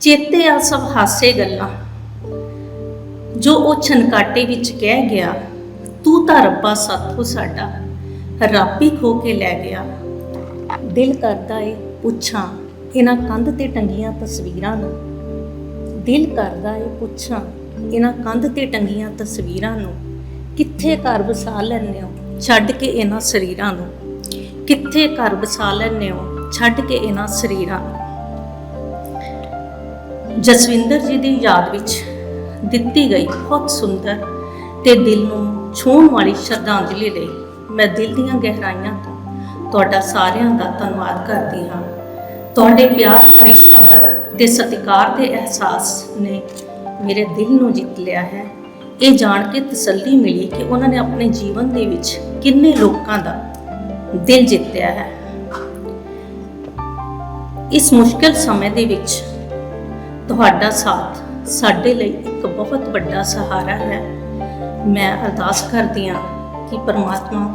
ਚੇਤੇ ਆ ਸਭ ਹਾਸੇ ਗੱਲਾਂ। ਜੋ ਉਹ ਛਨਕਾਟੇ ਵਿੱਚ ਕਹਿ ਗਿਆ, ਤੂੰ ਤਾਂ ਰੱਬਾ ਸਾਥੋਂ ਸਾਡਾ, ਰੱਬ ਖੋ ਕੇ ਲੈ ਗਿਆ। ਦਿਲ ਕਰਦਾ ਏ ਪੁੱਛਾਂ, ਇਹਨਾਂ ਕੰਧ ਤੇ ਟੰਗੀਆਂ ਤਸਵੀਰਾਂ ਨੂੰ? ਦਿਲ ਕਰਦਾ ਏ ਪੁੱਛਾਂ, ਇਹਨਾਂ ਕੰਧ ਤੇ ਟੰਗੀਆਂ ਤਸਵੀਰਾਂ ਨੂੰ ਕਿੱਥੇ ਘਰ ਵਸਾ ਲੈਂਦੇ ਹੋ? ਛੱਡ ਕੇ ਇਹਨਾਂ ਸਰੀਰਾਂ ਨੂੰ। ਕਿੱਥੇ ਘਰ ਵਸਾ ਲੈਂਦੇ ਹੋ? ਛੱਡ ਕੇ ਇਹਨਾਂ ਸਰੀਰਾਂ ਨੂੰ। ਜਸਵਿੰਦਰ ਜੀ ਦੀ ਯਾਦ ਵਿੱਚ ਦਿੱਤੀ ਗਈ ਬਹੁਤ ਸੁੰਦਰ ਤੇ ਦਿਲ ਨੂੰ ਛੂਹਣ ਵਾਲੀ ਸ਼ਰਧਾਂਜਲੀ ਲਈ ਮੈਂ ਦਿਲ ਦੀਆਂ ਗਹਿਰਾਈਆਂ ਤੋਂ ਤੁਹਾਡਾ ਸਾਰਿਆਂ ਦਾ ਧੰਨਵਾਦ ਕਰਦੀ ਹਾਂ। ਤੁਹਾਡੇ ਪਿਆਰ ਭਰੇ ਸ਼ਬਦ ਤੇ ਸਤਿਕਾਰ ਦੇ ਅਹਿਸਾਸ ਨੇ ਮੇਰੇ ਦਿਲ ਨੂੰ ਜਿੱਤ ਲਿਆ ਹੈ। ਇਹ ਜਾਣ ਕੇ ਤਸੱਲੀ ਮਿਲੀ ਕਿ ਉਹਨਾਂ ਨੇ ਆਪਣੇ ਜੀਵਨ ਦੇ ਵਿੱਚ ਕਿੰਨੇ ਲੋਕਾਂ ਦਾ ਦਿਲ ਜਿੱਤਿਆ ਹੈ। ਇਸ ਮੁਸ਼ਕਲ ਸਮੇਂ ਦੇ ਵਿੱਚ ਤੁਹਾਡਾ ਸਾਥ ਸਾਡੇ ਲਈ ਇੱਕ ਬਹੁਤ ਵੱਡਾ ਸਹਾਰਾ ਹੈ। ਮੈਂ ਅਰਦਾਸ ਕਰਦੀ ਹਾਂ ਕਿ ਪਰਮਾਤਮਾ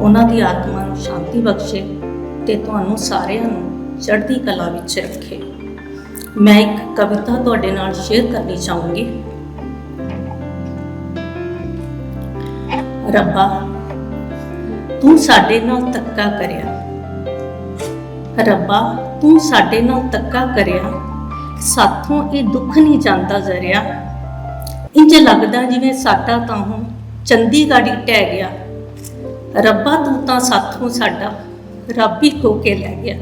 ਉਹਨਾਂ ਦੀ ਆਤਮਾ ਨੂੰ ਸ਼ਾਂਤੀ ਬਖਸ਼ੇ ਤੇ ਤੁਹਾਨੂੰ ਸਾਰਿਆਂ ਨੂੰ ਚੜ੍ਹਦੀ ਕਲਾ ਵਿੱਚ ਰੱਖੇ। ਮੈਂ ਇੱਕ ਕਵਿਤਾ ਤੁਹਾਡੇ ਨਾਲ ਸ਼ੇਅਰ ਕਰਨੀ ਚਾਹੂੰਗੀ। ਰੱਬਾ, ਤੂੰ ਸਾਡੇ ਨਾਲ ਤੱਕਾ ਕਰਿਆ। ਰੱਬਾ, ਤੂੰ ਸਾਡੇ ਨਾਲ ਤੱਕਾ ਕਰਿਆ। ਸਾਥੋਂ ਇਹ ਦੁੱਖ ਨਹੀਂ ਜਾਂਦਾ ਜ਼ਰਿਆ। ਇੰਜ ਲੱਗਦਾ ਜਿਵੇਂ ਸਾਡਾ ਤਾਂ ਹੁਣ ਚੰਡੀਗੜ੍ਹ ਹੀ ਟਹਿ ਗਿਆ। ਰੱਬਾ ਤੂੰ ਤਾਂ ਸਾਥੋਂ ਸਾਡਾ ਰੱਬ ਹੀ ਖੋ ਕੇ ਲੈ ਗਿਆ।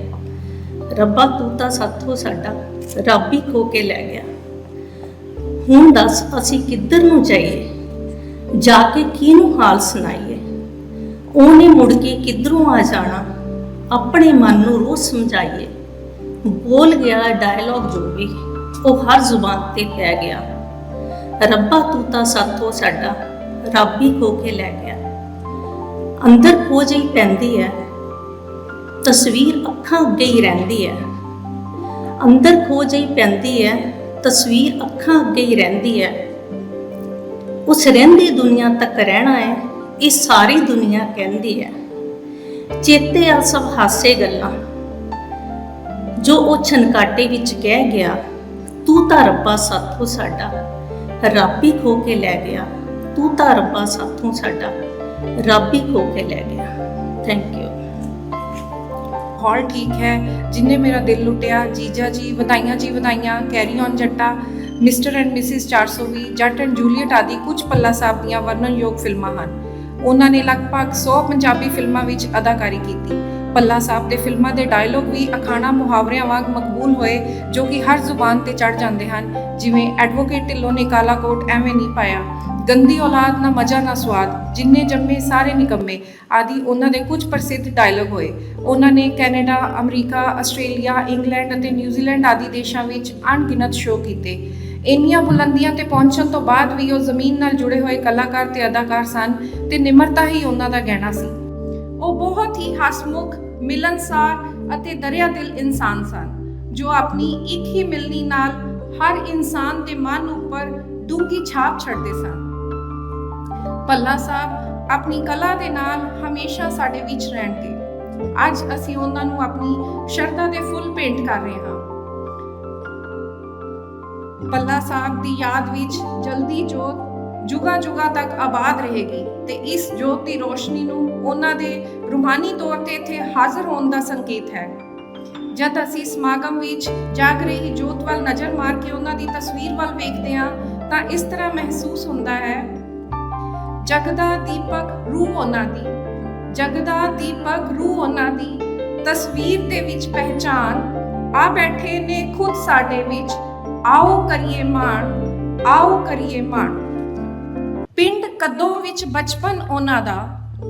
ਰੱਬਾ ਤੂੰ ਤਾਂ ਸਾਥੋਂ ਸਾਡਾ ਰੱਬ ਹੀ ਖੋ ਕੇ ਲੈ ਗਿਆ। ਹੁਣ ਦੱਸ ਅਸੀਂ ਕਿੱਧਰ ਨੂੰ ਜਾਈਏ? ਜਾ ਕੇ ਕਿਹਨੂੰ ਹਾਲ ਸੁਣਾਈਏ? ਉਹਨੇ ਮੁੜ ਕੇ ਕਿੱਧਰੋਂ ਆ ਜਾਣਾ? ਆਪਣੇ ਮਨ ਨੂੰ ਰੋਜ਼ ਸਮਝਾਈਏ। ਬੋਲ ਗਿਆ ਡਾਇਲੌਗ ਜੋ ਵੀ, ਉਹ ਹਰ ਜ਼ੁਬਾਨ ਤੇ ਪੈ ਗਿਆ। ਰੱਬਾ ਤੂੰ ਤਾਂ ਸਾਥੋਂ ਸਾਡਾ ਰੱਬ ਹੀ ਖੋ ਕੇ ਲੈ ਗਿਆ। ਅੰਦਰ ਖੋਜ ਹੀ ਪੈਂਦੀ ਹੈ, ਤਸਵੀਰ ਅੱਖਾਂ ਅੱਗੇ ਹੀ ਰਹਿੰਦੀ ਹੈ। ਅੰਦਰ ਖੋਜ ਹੀ ਪੈਂਦੀ ਹੈ, ਤਸਵੀਰ ਅੱਖਾਂ ਅੱਗੇ ਹੀ ਰਹਿੰਦੀ ਹੈ। ਉਸ ਰਹਿੰਦੀ ਦੁਨੀਆ ਤੱਕ ਰਹਿਣਾ ਹੈ, ਇਹ ਸਾਰੀ ਦੁਨੀਆ ਕਹਿੰਦੀ ਹੈ। ਚੇਤੇ ਆ ਸਭ ਹਾਸੇ ਗੱਲਾਂ। ਜੋ ਉਹ ਛਨਕਾਟੇ ਵਿੱਚ ਕਹਿ ਗਿਆ, ਤੂੰ ਤਾਂ ਰੱਬਾ ਸਾਥੋਂ ਸਾਡਾ। ਰੱਬ ਖੋ ਕੇ ਲੈ ਗਿਆ। ਤੂੰ ਤਾਂ ਰੱਬਾ ਸਾਥੋਂ ਸਾਡਾ। ਰੱਬ ਖੋ ਕੇ ਲੈ ਗਿਆ। ਥੈਂਕ ਯੂ ਹਾਲ ਠੀਕ ਹੈ। ਜਿਨੇ ਮੇਰਾ ਦਿਲ ਲੁੱਟਿਆ, ਜੀਜਾ ਜੀ, ਵਧਾਈਆਂ ਜੀ ਵਧਾਈਆਂ carry on Jatta mister and Mrs 420 Jatt and Juliet ਆਦਿ ਕੁਝ ਪੱਲਾ ਸਾਹਿਬ ਦੀਆਂ ਵਰਣਨਯੋਗ ਫਿਲਮਾਂ ਹਨ। ਉਹਨਾਂ ਨੇ ਲਗਭਗ 100 ਪੰਜਾਬੀ ਫਿਲਮਾਂ ਵਿੱਚ ਅਦਾਕਾਰੀ ਕੀਤੀ। ਪੱਲਾ ਸਾਹਿਬ ਦੇ ਫਿਲਮਾਂ ਦੇ ਡਾਇਲੋਗ ਵੀ ਅਖਾਣਾ ਮੁਹਾਵਰਿਆਂ ਵਾਂਗ ਮਕਬੂਲ ਹੋਏ, ਜੋ ਕਿ ਹਰ ਜ਼ੁਬਾਨ ਤੇ ਚੜ ਜਾਂਦੇ ਹਨ। ਜਿਵੇਂ ਐਡਵੋਕੇਟ ਢਿੱਲੋਂ ਨੇ ਕਾਲਾ ਕੋਟ ਐਵੇਂ ਨਹੀਂ ਪਾਇਆ। ਗੰਦੀ ਔਲਾਦ ਨਾ ਮਜ਼ਾ ਨਾ ਸਵਾਦ, ਜਿੰਨੇ ਜੰਮੇ ਸਾਰੇ ਨਿਕੰਮੇ, ਆਦਿ ਉਹਨਾਂ ਦੇ ਕੁਝ ਪ੍ਰਸਿੱਧ ਡਾਇਲੋਗ ਹੋਏ। ਉਹਨਾਂ ਨੇ ਕੈਨੇਡਾ, ਅਮਰੀਕਾ, ਆਸਟ੍ਰੇਲੀਆ, ਇੰਗਲੈਂਡ ਅਤੇ ਨਿਊਜ਼ੀਲੈਂਡ ਆਦਿ ਦੇਸ਼ਾਂ ਵਿੱਚ ਅਣਗਿਣਤ ਸ਼ੋਅ ਕੀਤੇ। ਇੰਨੀਆਂ ਬੁਲੰਦੀਆਂ ਤੇ ਪਹੁੰਚਣ ਤੋਂ ਬਾਅਦ ਵੀ ਉਹ ਜ਼ਮੀਨ ਨਾਲ ਜੁੜੇ ਹੋਏ ਕਲਾਕਾਰ ਤੇ ਅਦਾਕਾਰ ਸਨ ਤੇ ਨਿਮਰਤਾ ਹੀ ਉਹਨਾਂ ਦਾ ਗਹਿਣਾ ਸੀ। ਉਹ ਬਹੁਤ ਹੀ ਹਸਮੁਖ ਮਿਲਨਸਾਰ ਅਤੇ ਦਰਿਆ ਦਿਲ ਇਨਸਾਨ ਸਨ, ਜੋ ਆਪਣੀ ਇੱਕ ਹੀ ਮਿਲਣੀ ਨਾਲ ਹਰ ਇਨਸਾਨ ਦੇ ਮਨ ਉੱਪਰ ਡੂੰਘੀ ਛਾਪ ਛੱਡਦੇ ਸਨ। ਪੱਲਾ ਸਾਹਿਬ ਆਪਣੀ ਕਲਾ ਦੇ ਨਾਲ ਹਮੇਸ਼ਾ ਸਾਡੇ ਵਿੱਚ ਰਹਿਣਗੇ। ਅੱਜ ਅਸੀਂ ਉਹਨਾਂ ਨੂੰ ਆਪਣੀ ਸ਼ਰਧਾ ਦੇ ਫੁੱਲ ਭੇਂਟ ਕਰ ਰਹੇ ਹਾਂ। ਪੱਲਾ ਸਾਹਿਬ ਦੀ ਯਾਦ ਵਿੱਚ ਜਲਦੀ ਜੋਤ ਜੁਗਾ ਜੁਗਾ ਤੱਕ ਆਬਾਦ ਰਹੇਗੀ ਤੇ ਇਸ ਜੋਤ ਦੀ ਰੋਸ਼ਨੀ ਨੂੰ ਉਹਨਾਂ ਦੇ ਰੂਹਾਨੀ ਤੌਰ ਤੇ ਇੱਥੇ ਹਾਜ਼ਰ ਹੋਣ ਦਾ ਸੰਕੇਤ ਹੈ। ਜਦ ਅਸੀਂ ਸਮਾਗਮ ਵਿੱਚ ਜਾਗ ਰਹੀ ਜੋਤ ਵੱਲ ਨਜ਼ਰ ਮਾਰ ਕੇ ਉਹਨਾਂ ਦੀ ਤਸਵੀਰ ਵੱਲ ਵੇਖਦੇ ਹਾਂ, ਤਾਂ ਇਸ ਤਰ੍ਹਾਂ ਮਹਿਸੂਸ ਹੁੰਦਾ ਹੈ, ਜਗਦਾ ਦੀਪਕ, ਰੂਹ ਉਹਨਾਂ ਦੀ। ਜਗਦਾ ਦੀਪਕ, ਰੂਹ ਉਹਨਾਂ ਦੀ। ਤਸਵੀਰ ਦੇ ਵਿੱਚ ਪਹਿਚਾਨ ਆ ਬੈਠੇ ਨੇ ਖੁਦ ਸਾਡੇ ਵਿੱਚ। ਆਓ ਕਰੀਏ ਮਾਣ, ਆਓ ਕਰੀਏ ਮਾਣ। ਪਿੰਡ ਕਦੋਂ ਵਿੱਚ ਬਚਪਨ ਉਹਨਾਂ ਦਾ?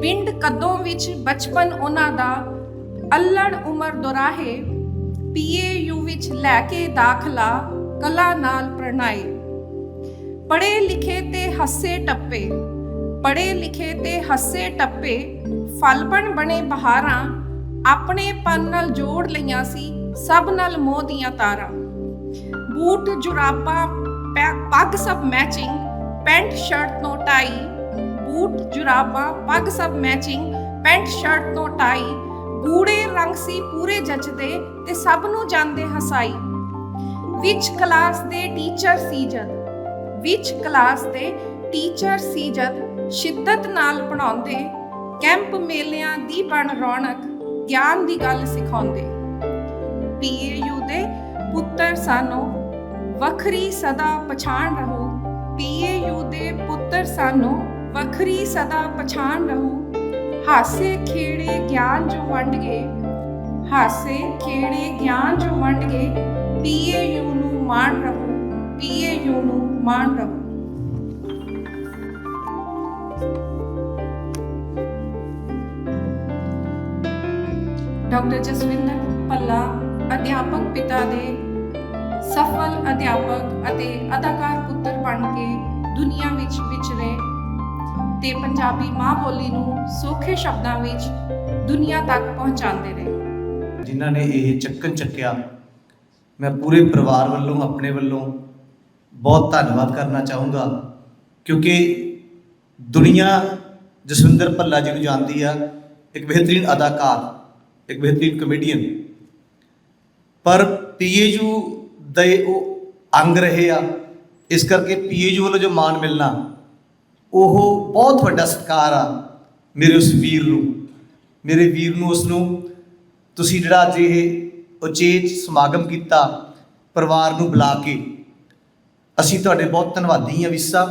ਪਿੰਡ ਕਦੋਂ ਵਿੱਚ ਬਚਪਨ ਉਹਨਾਂ ਦਾ ਅਲੜ ਉਮਰ ਦੁਰਾਹੇ ਪੀਏਯੂ ਵਿੱਚ ਲੈ ਕੇ ਦਾਖਲਾ ਕਲਾ ਨਾਲ ਪ੍ਰਣਾਏ। ਪੜੇ ਲਿਖੇ ਤੇ ਹੱਸੇ ਟੱਪੇ ਪੜੇ ਲਿਖੇ ਤੇ ਹੱਸੇ ਟੱਪੇ ਫਲਪਣ ਬਣੇ ਬਹਾਰਾਂ ਆਪਣੇ ਪਨ ਨਾਲ ਜੋੜ ਲਈਆਂ ਸੀ ਸਭ ਨਾਲ ਮੋਹ ਦੀਆਂ ਤਾਰਾਂ। ਬੂਟ, ਜੁਰਾਬਾਂ, ਪੈ- ਪੱਗ ਸਭ ਮੈਚਿੰਗ ਪੈਂਟ ਸ਼ਰਟ ਤੋਂ ਟਾਈ ਬੂਟ, ਜੁਰਾਬਾਂ, ਪੱਗ ਸਭ ਮੈਚਿੰਗ ਪੈਂਟ ਸ਼ਰਟ ਤੋਂ ਟਾਈ ਗੂੜੇ ਰੰਗ ਸੀ ਪੂਰੇ ਜੱਚਦੇ ਤੇ ਸਭ ਨੂੰ ਜਾਂਦੇ ਹਸਾਈ। ਵਿੱਚ ਕਲਾਸ ਦੇ ਟੀਚਰ ਸੀ ਜਦ? ਵਿੱਚ ਕਲਾਸ ਦੇ ਟੀਚਰ ਸੀ ਜਦ ਸ਼ਿੱਦਤ ਨਾਲ ਪੜਾਉਂਦੇ ਕੈਂਪ ਮੇਲਿਆਂ ਦੀ ਬਣ ਰੌਣਕ, ਗਿਆਨ ਦੀ ਗੱਲ ਸਿਖਾਉਂਦੇ। ਪੀਏਯੂ ਦੇ ਪੁੱਤਰ ਸਾਨੋ ਵੱਖਰੀ ਸਦਾ ਪਛਾਣ ਰਹੋ। ਪੀਏਯੂ ਦੇ ਪੁੱਤਰ ਸਾਨੋ ਵੱਖਰੀ ਸਦਾ ਪਛਾਣ ਰਹੂ। ਹਾਸੇ ਖੇੜੇ ਗਿਆਨ ਜੋ ਵੰਡ ਗਏ ਹਾਸੇ ਖੇੜੇ ਗਿਆਨ ਜੋ ਵੰਡ ਗਏ ਪੀਏਯੂ ਨੂੰ ਮਾਣ ਰਹੋ ਪੀਏਯੂ ਨੂੰ ਮਾਣ ਰਹੋ। ਡਾਕਟਰ ਜਸਵਿੰਦਰ ਪੱਲਾ ਅਧਿਆਪਕ ਪਿਤਾ ਦੇ ਸਫਲ ਅਧਿਆਪਕ ਅਤੇ ਅਦਾਕਾਰ ਪੁੱਤਰ ਬਣ ਕੇ ਦੁਨੀਆ ਵਿੱਚ ਵਿਚਰੇ ਤੇ ਪੰਜਾਬੀ ਮਾਂ ਬੋਲੀ ਨੂੰ ਸੌਖੇ ਸ਼ਬਦਾਂ ਵਿੱਚ ਦੁਨੀਆ ਤੱਕ ਪਹੁੰਚਾਉਂਦੇ ਰਹੇ। ਜਿਨ੍ਹਾਂ ਨੇ ਇਹ ਚੱਕਨ ਚੱਕਿਆ, ਮੈਂ ਪੂਰੇ ਪਰਿਵਾਰ ਵੱਲੋਂ, ਆਪਣੇ ਵੱਲੋਂ ਬਹੁਤ ਧੰਨਵਾਦ ਕਰਨਾ ਚਾਹੂੰਗਾ, ਕਿਉਂਕਿ ਦੁਨੀਆ ਜਸਵਿੰਦਰ ਭੱਲਾ ਜੀ ਨੂੰ ਜਾਣਦੀ ਆ, ਇੱਕ ਬਿਹਤਰੀਨ ਅਦਾਕਾਰ, ਇੱਕ ਬਿਹਤਰੀਨ ਕਮੇਡੀਅਨ ਪਰ ਪੀਏਯੂ ਦੇ ਉਹ ਅੰਗ ਰਹੇ ਆ, ਇਸ ਕਰਕੇ ਪੀਏਯੂ ਵੱਲੋਂ ਜੋ ਮਾਣ ਮਿਲਣਾ ਉਹ ਬਹੁਤ ਵੱਡਾ ਸਤਿਕਾਰ ਆ ਮੇਰੇ ਉਸ ਵੀਰ ਨੂੰ। ਮੇਰੇ ਵੀਰ ਨੂੰ ਉਸ ਨੂੰ ਤੁਸੀਂ ਜਿਹੜਾ ਅੱਜ ਇਹ ਉਚੇਚ ਸਮਾਗਮ ਕੀਤਾ ਪਰਿਵਾਰ ਨੂੰ ਬੁਲਾ ਕੇ, ਅਸੀਂ ਤੁਹਾਡੇ ਬਹੁਤ ਧੰਨਵਾਦੀ ਹਾਂ ਵਿਸਾ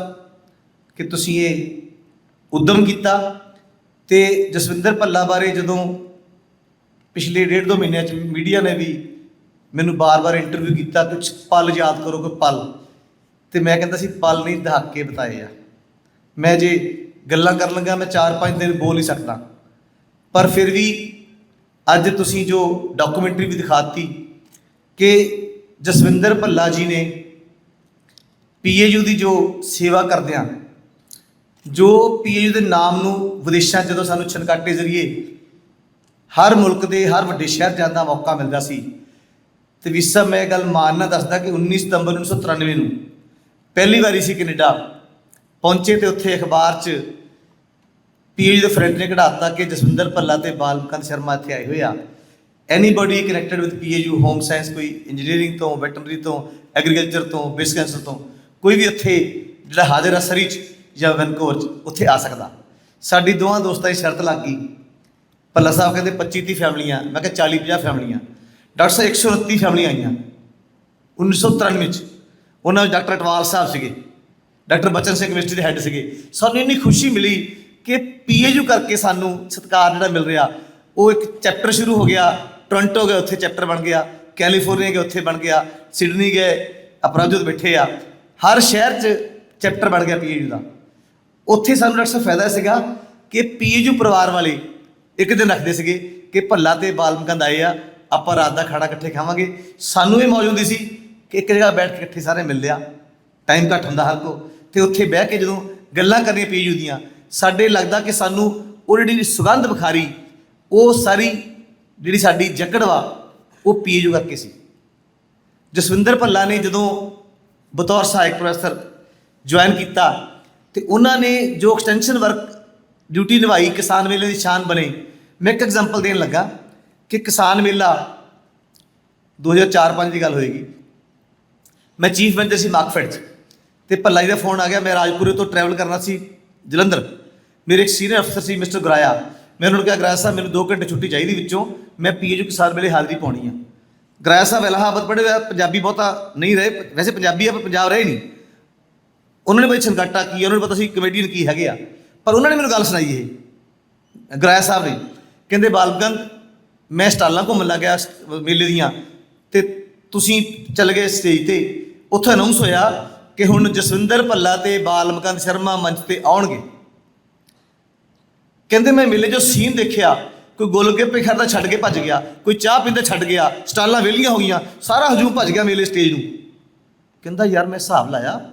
ਕਿ ਤੁਸੀਂ ਇਹ ਉਦਮ ਕੀਤਾ ਤੇ ਜਸਵਿੰਦਰ ਭੱਲਾ ਬਾਰੇ ਜਦੋਂ ਪਿਛਲੇ ਡੇਢ ਦੋ ਮਹੀਨਿਆਂ ਚ ਮੀਡੀਆ ਨੇ ਵੀ ਮੈਨੂੰ ਬਾਰ-ਬਾਰ ਇੰਟਰਵਿਊ ਕੀਤਾ ਕੁਝ ਪਲ ਯਾਦ ਕਰੋ ਕੋਈ ਪਲ। ਤੇ ਮੈਂ ਕਹਿੰਦਾ ਸੀ, ਪਲ ਨਹੀਂ, ਦਹਾਕੇ ਬਤਾਏ ਆ। ਮੈਂ ਜੇ ਗੱਲਾਂ ਕਰਨ ਲੱਗਾ, ਮੈਂ 4-5 ਦਿਨ ਬੋਲ ਹੀ ਸਕਦਾ। ਪਰ ਫਿਰ ਵੀ ਅੱਜ ਤੁਸੀਂ ਜੋ ਡਾਕੂਮੈਂਟਰੀ ਵੀ ਦਿਖਾਤੀ ਕਿ ਜਸਵਿੰਦਰ ਭੱਲਾ ਜੀ ਨੇ ਪੀਏਯੂ ਦੀ ਜੋ ਸੇਵਾ ਕਰਦਿਆਂ ਜੋ ਪੀਏਯੂ ਦੇ ਨਾਮ ਨੂੰ ਵਿਦੇਸ਼ਾਂ 'ਚ ਜਦੋਂ ਸਾਨੂੰ ਛਨਕਾਟੇ ਜ਼ਰੀਏ ਹਰ ਮੁਲਕ ਦੇ, ਹਰ ਵੱਡੇ ਸ਼ਹਿਰ ਜਾਣ ਦਾ ਮੌਕਾ ਮਿਲਦਾ ਸੀ। ਤੇ ਵਿਸਾ ਮੈਂ ਇਹ ਗੱਲ ਮਾਨ ਨਾਲ ਦੱਸਦਾ ਕਿ 19 ਸਤੰਬਰ 1993 ਨੂੰ ਪਹਿਲੀ ਵਾਰੀ ਸੀ ਕੈਨੇਡਾ ਪਹੁੰਚੇ ਤੇ ਉੱਥੇ ਅਖਬਾਰ 'ਚ ਪੀਏਯੂ ਦੇ ਫਰੈਂਡ ਨੇ ਕਢਾਤਾ ਕਿ ਜਸਵਿੰਦਰ ਭੱਲਾ ਤੇ ਬਾਲਕੰਦ ਸ਼ਰਮਾ ਇੱਥੇ ਆਏ ਹੋਏ ਆ। Anybody connected with PAU home science ਕੋਈ ਇੰਜੀਨੀਅਰਿੰਗ ਤੋਂ ਵੈਟਰਨਰੀ ਤੋਂ ਐਗਰੀਕਲਚਰ ਤੋਂ ਬੇਸ ਕੈਂਸਰ ਤੋਂ, ਕੋਈ ਵੀ ਉੱਥੇ ਜਿਹੜਾ ਹਾਜ਼ਰ ਆ ਸਰੀ 'ਚ ਜਾਂ ਵੈਨਕੂਵਰ 'ਚ, ਉੱਥੇ ਆ ਸਕਦਾ। ਸਾਡੀ ਦੋਵਾਂ ਦੋਸਤਾਂ ਦੀ ਸ਼ਰਤ ਲੱਗ ਗਈ। ਭੱਲਾ ਸਾਹਿਬ ਕਹਿੰਦੇ 25 30 ਫੈਮਲੀਆਂ, ਮੈਂ ਕਿਹਾ 40 50 ਫੈਮਲੀਆਂ। ਡਾਕਟਰ ਸਾਹਿਬ 129 ਫੈਮਲੀਆਂ ਆਈਆਂ 1993 ਚ। ਉਹਨਾਂ ਵਿੱਚ ਡਾਕਟਰ ਅਟਵਾਲ ਸਾਹਿਬ ਸੀਗੇ। ਡਾਕਟਰ ਬਚਨ ਸਿੰਘ ਕੈਮਿਸਟਰੀ ਦੇ ਹੈੱਡ ਸੀਗੇ। ਸਾਨੂੰ ਇੰਨੀ ਖੁਸ਼ੀ ਮਿਲੀ ਕਿ ਪੀਏਯੂ ਕਰਕੇ ਸਾਨੂੰ ਸਤਿਕਾਰ ਜਿਹੜਾ ਮਿਲ ਰਿਹਾ, ਉਹ ਇੱਕ ਚੈਪਟਰ ਸ਼ੁਰੂ ਹੋ ਗਿਆ ਟੋਰਾਂਟੋ ਗਏ, ਉੱਥੇ ਚੈਪਟਰ ਬਣ ਗਿਆ ਕੈਲੀਫੋਰਨੀਆ ਗਏ, ਉੱਥੇ ਬਣ ਗਿਆ ਸਿਡਨੀ ਗਏ, ਅਪਰਾਜੋਤ ਬੈਠੇ ਆ। ਹਰ ਸ਼ਹਿਰ 'ਚ ਚੈਪਟਰ ਬਣ ਗਿਆ ਪੀਏਯੂ ਦਾ। ਉੱਥੇ ਸਾਨੂੰ ਡਾਕਟਰ ਸਾਹਿਬ ਫਾਇਦਾ ਸੀਗਾ ਕਿ ਪੀਏਯੂ ਪਰਿਵਾਰ ਵਾਲੇ ਇੱਕ ਦਿਨ ਰੱਖਦੇ ਸੀਗੇ ਕਿ ਭੱਲਾ ਤੇ ਬਾਲਮਕੰਦ ਆਏ ਆ, ਆਪਾਂ ਰਾਤ ਦਾ ਖਾਣਾ ਇਕੱਠੇ ਖਾਵਾਂਗੇ। ਸਾਨੂੰ ਵੀ ਮੌਜ ਹੁੰਦੀ ਸੀ ਕਿ ਇੱਕ ਜਗ੍ਹਾ ਬੈਠ ਕੇ ਇਕੱਠੇ ਸਾਰੇ ਮਿਲਦੇ ਆ। ਟਾਈਮ ਘੱਟ ਹੁੰਦਾ ਹਰ ਕੋ। ਤੇ ਉੱਥੇ ਬਹਿ ਕੇ ਜਦੋਂ ਗੱਲਾਂ ਕਰਨੀਆਂ ਪੀਏਯੂ ਦੀਆਂ ਸਾਡੇ ਲੱਗਦਾ ਕਿ ਸਾਨੂੰ ਉਹ ਜਿਹੜੀ ਸੁਗੰਧ ਬੁਖਾਰੀ, ਉਹ ਸਾਰੀ ਜਿਹੜੀ ਸਾਡੀ ਜਕੜ ਵਾ, ਉਹ ਪੀਏਯੂ ਕਰਕੇ ਸੀ। ਜਸਵਿੰਦਰ ਭੱਲਾ ਨੇ ਜਦੋਂ ਬਤੌਰ ਸਹਾਇਕ ਪ੍ਰੋਫੈਸਰ ਜੁਆਇਨ ਕੀਤਾ ਤੇ ਉਹਨਾਂ ਨੇ ਜੋ ਐਕਸਟੈਂਸ਼ਨ ਵਰਕ ਡਿਊਟੀ ਨਿਭਾਈ, ਕਿਸਾਨ ਮੇਲੇ ਦੀ ਸ਼ਾਨ ਬਣੇ, ਮੈਂ ਇੱਕ ਐਗਜ਼ਾਮਪਲ ਦੇਣ ਲੱਗਾ ਕਿ ਕਿਸਾਨ ਮੇਲਾ 2004-5 ਦੀ ਗੱਲ ਹੋਏਗੀ। ਮੈਂ ਚੀਫ ਮੈਨੇਜਰ ਸੀ ਮਾਰਕਫੈਡ 'ਚ। ਤੇ ਭੱਲਾ ਜੀ ਦਾ ਫੋਨ ਆ ਗਿਆ, ਮੈਂ ਰਾਜਪੁਰੇ ਤੋਂ ਟਰੈਵਲ ਕਰਨਾ ਸੀ, ਜਲੰਧਰ। ਮੇਰੇ ਇੱਕ ਸੀਨੀਅਰ ਅਫਸਰ ਸੀ ਮਿਸਟਰ ਗਰਾਇਆ। ਮੈਂ ਉਹਨਾਂ ਨੂੰ ਕਿਹਾ, ਗਰਾਇਆ ਸਾਹਿਬ, ਮੈਨੂੰ 2 ਘੰਟੇ ਛੁੱਟੀ ਚਾਹੀਦੀ ਵਿੱਚੋਂ, ਮੈਂ ਪੀਏਯੂ ਕਿਸਾਨ ਮੇਲੇ ਹਾਜ਼ਰੀ ਪਾਉਣੀ ਆ। ਗਰਾਇਆ ਸਾਹਿਬ ਇਲਾਹਾਬਾਦ ਪੜ੍ਹੇ ਹੋਇਆ ਪੰਜਾਬੀ ਬਹੁਤਾ ਨਹੀਂ ਰਹੇ, ਵੈਸੇ ਪੰਜਾਬੀ ਆ, ਪਰ ਪੰਜਾਬ ਰਹੇ ਨਹੀਂ। ਉਹਨਾਂ ਨੇ ਬਈ ਛੰਗਾਟਾ ਕੀ ਉਹਨਾਂ ਨੂੰ ਪਤਾ ਸੀ ਕਮੇਡੀਅਨ ਕੀ ਹੈਗੇ ਆ। ਪਰ ਉਹਨਾਂ ਨੇ ਮੈਨੂੰ ਗੱਲ ਸੁਣਾਈ ਇਹ, ਗਰਾਇਆ ਸਾਹਿਬ ਨੇ। ਕਹਿੰਦੇ ਬਾਲਗੰਦ ਮੈਂ ਸਟਾਲਾਂ ਘੁੰਮਣ ਲੱਗਿਆ ਮੇਲੇ ਦੀਆਂ। ਤੇ ਤੁਸੀਂ ਚੱਲ ਗਏ ਸਟੇਜ ਤੇ। ਉੱਥੇ ਅਨਾਉਂਸ ਹੋਇਆ ਕਿ ਹੁਣ ਜਸਵਿੰਦਰ ਭੱਲਾ ਤੇ ਬਾਲਮਕੰਦ ਸ਼ਰਮਾ ਮੰਚ ਤੇ ਆਉਣਗੇ। ਕਹਿੰਦੇ ਮੈਂ ਮੇਲੇ 'ਚੋਂ ਸੀਨ ਦੇਖਿਆ, ਕੋਈ ਗੋਲਗੱਪੇ ਖਾਦਾ ਛੱਡ ਕੇ ਭੱਜ ਗਿਆ, ਕੋਈ ਚਾਹ ਪੀਂਦਾ ਛੱਡ ਗਿਆ, ਸਟਾਲਾਂ ਵਿਹਲੀਆਂ ਹੋ ਗਈਆਂ, ਸਾਰਾ ਹਜੂਮ ਭੱਜ ਗਿਆ ਮੇਲੇ ਸਟੇਜ ਨੂੰ। ਕਹਿੰਦਾ, ਯਾਰ ਮੈਂ ਹਿਸਾਬ ਲਾਇਆ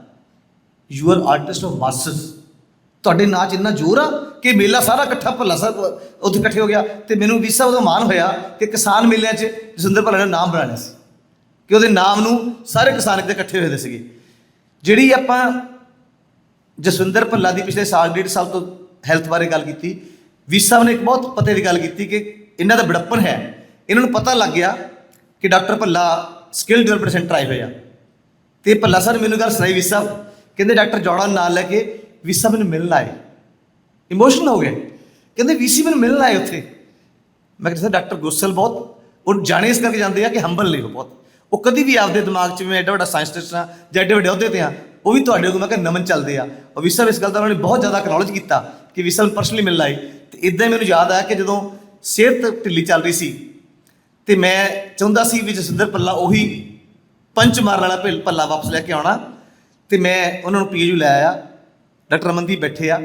you are artist of masses ਤੁਹਾਡੇ ਨਾਚ ਇੰਨਾ ਜ਼ੋਰ ਆ ਕਿ ਮੇਲਾ ਸਾਰਾ ਇਕੱਠਾ ਭੱਲਾ ਸਰ ਉੱਥੇ ਇਕੱਠੇ ਹੋ ਗਿਆ ਤੇ ਮੈਨੂੰ ਵੀ ਸਭ ਦਾ ਮਾਣ ਹੋਇਆ ਕਿ ਕਿਸਾਨ ਮੇਲਿਆਂ 'ਚ ਜਸਵਿੰਦਰ ਭੱਲਾ ਨੇ ਨਾਮ ਬਣਾਇਆ ਸੀ। ਕਿ ਉਹਦੇ ਨਾਮ ਨੂੰ ਸਾਰੇ ਕਿਸਾਨ ਇੱਥੇ ਇਕੱਠੇ ਹੋਏ ਦੇ ਸੀਗੇ। ਜਿਹੜੀ ਆਪਾਂ ਜਸਵਿੰਦਰ ਭੱਲਾ ਦੀ ਪਿਛਲੇ ਸਾਲ, ਡੇਢ ਸਾਲ ਤੋਂ ਹੈਲਥ ਬਾਰੇ ਗੱਲ ਕੀਤੀ ਵੀ ਸਾਹਿਬ ਨੇ ਇੱਕ ਬਹੁਤ ਪਤੇ ਦੀ ਗੱਲ ਕੀਤੀ ਕਿ ਇਹਨਾਂ ਦਾ ਬੜੱਪਨ ਹੈ। ਇਹਨਾਂ ਨੂੰ ਪਤਾ ਲੱਗ ਗਿਆ ਕਿ doctor Bhalla skill development centre ਆਏ ਹੋਏ ਆ। ਤੇ ਭੱਲਾ ਸਰ ਮੈਨੂੰ ਗੱਲ ਸੁਣਾਈ ਵੀ ਸਾਹਿਬ, ਕਹਿੰਦੇ ਡਾਕਟਰ ਜੋੜਾ ਨਾਲ ਲੈ ਕੇ ਵੀ ਸਾਹਿਬ ਮੈਨੂੰ ਮਿਲਣ ਆਏ। ਇਮੋਸ਼ਨਲ ਹੋ ਗਏ। ਕਹਿੰਦੇ ਵੀਸੀ ਮੈਨੂੰ ਮਿਲਣ ਆਏ ਉੱਥੇ। ਮੈਂ ਕਿਹਾ ਸਰ, ਡਾਕਟਰ ਗੋਸਲ ਬਹੁਤ, ਉਹ ਜਾਣੇ ਇਸ ਕਰਕੇ ਜਾਂਦੇ ਆ ਕਿ ਹੰਬਲ ਨੇ ਉਹ ਬਹੁਤ। ਉਹ ਕਦੀ ਵੀ ਆਪਦੇ ਦਿਮਾਗ 'ਚ ਮੈਂ ਐਡਾ ਵੱਡਾ ਸਾਇੰਟਿਸਟ ਆ ਜਾਂ ਐਡੇ ਵੱਡੇ ਅਹੁਦੇ ਤੇ ਆ ਉਹ ਵੀ ਤੁਹਾਡੇ ਕੋਲ ਮੈਂ ਕਿਹਾ ਨਮਨ ਚੱਲਦੇ ਆ। ਉਹ ਵੀ ਇਸ ਗੱਲ ਦਾ ਉਹਨਾਂ ਨੇ ਬਹੁਤ ਜ਼ਿਆਦਾ ਅਕਨੋਲਜ ਕੀਤਾ ਕਿ ਵੀ ਸਾਹਿਬ ਪਰਸਨਲੀ ਮਿਲਣ ਆਏ ਤੇ ਇਦਾਂ ਹੀ ਮੈਨੂੰ ਯਾਦ ਆਇਆ ਕਿ ਜਦੋਂ ਸਿਹਤ ਢਿੱਲੀ ਚੱਲ ਰਹੀ ਸੀ, ਤੇ ਮੈਂ ਚਾਹੁੰਦਾ ਸੀ ਵੀ ਜਸਵਿੰਦਰ ਪੱਲਾ ਉਹੀ ਪੰਚ ਮਾਰਨ ਵਾਲਾ ਭਿੱਲ ਪੱਲਾ ਵਾਪਸ ਲੈ ਕੇ ਆਉਣਾ। ਤੇ ਮੈਂ ਉਹਨਾਂ ਨੂੰ ਪੀਯੂ ਲੈ ਆਇਆ। ਡਾਕਟਰ ਅਮਨਦੀਪ ਬੈਠੇ ਆ।